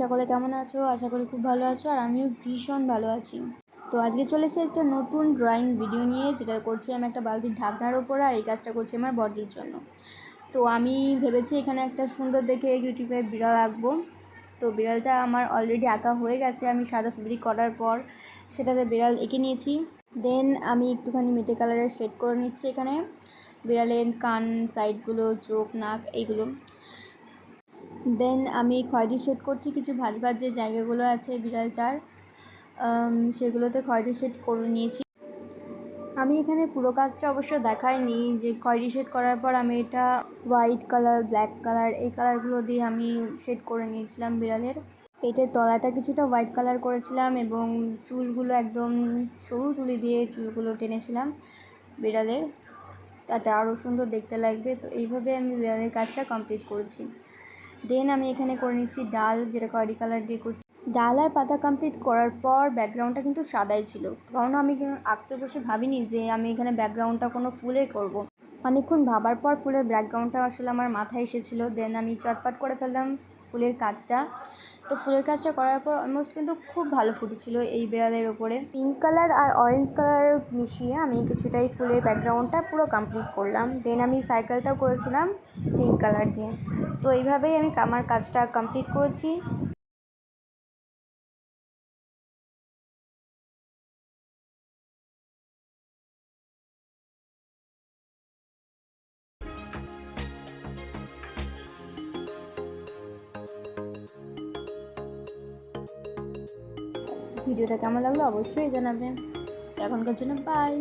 সকলে কেমন আছো? আশা করি খুব ভালো আছো আর আমিও ভীষণ ভালো আছি। তো আজকে চলে এসেছি একটা নতুন ড্রয়িং ভিডিও নিয়ে, যেটা করছি আমি একটা বালতির ঢাকনার ওপরে আর এই কাজটা করছি আমার বডির জন্য। তো আমি ভেবেছি এখানে একটা সুন্দর দেখে ইউটিউবে বিড়াল আঁকবো। তো বিড়ালটা আমার অলরেডি আঁকা হয়ে গেছে, আমি সাদা ফেব্রিক করার পর সেটাতে বিড়াল এঁকে নিয়েছি। দেন আমি একটুখানি মেটে কালারের শেড করে নিচ্ছি এখানে। বিড়ালের কান সাইডগুলো চোখ, নাক, এইগুলো। দেন আমি খয়েরি শেড করছি, কিছু ভাজ ভাজ যে জায়গাগুলো আছে বিড়ালটার সেগুলোতে খয়েরি শেড করে নিয়েছি। আমি এখানে পুরো কাজটা অবশ্য দেখাইনি যে খয়েরি শেড করার পর আমি এটা হোয়াইট কালার, ব্ল্যাক কালার, এই কালারগুলো দিয়ে আমি শেড করে নিয়েছিলাম বিড়ালের। পেটের তলাটা কিছুটা হোয়াইট কালার করেছিলাম এবং চুলগুলো একদম সরু তুলি দিয়ে চুলগুলো টেনেছিলাম বিড়ালের। তাতে আরও সুন্দর দেখতে লাগবে। তো এইভাবে আমি বিড়ালের কাজটা কমপ্লিট করেছি। দেন আমি এখানে করে নিচ্ছি ডাল, যেটা খয়েরি কালার দিয়ে করছি। ডাল আর পাতা কমপ্লিট করার পর ব্যাকগ্রাউন্ডটা কিন্তু সাদাই ছিল। কারণ আমি আঁকতে বসে ভাবিনি যে আমি এখানে ব্যাকগ্রাউন্ডটা কোনো ফুলে করব। অনেকক্ষণ ভাবার পর ফুলের ব্যাকগ্রাউন্ডটা আসলে আমার মাথায় এসেছিল। দেন আমি চটপাট করে ফেললাম ফুলের কাজটা। তো ফুলের কাজটা করার পর অলমোস্ট কিন্তু খুব ভালো ফুটেছিল এই বেড়ালের ওপরে। পিঙ্ক কালার আর অরেঞ্জ কালার মিশিয়ে আমি কিছুটাই ফুলের ব্যাকগ্রাউন্ডটা পুরো কমপ্লিট করলাম। দেন আমি সাইকেলটাও করেছিলাম পিঙ্ক কালার দিয়ে। তো এইভাবেই আমি আমার কাজটা কমপ্লিট করেছি। ভিডিওটা কেমন লাগল অবশ্যই জানাবেন। এখনকার জন্য বাই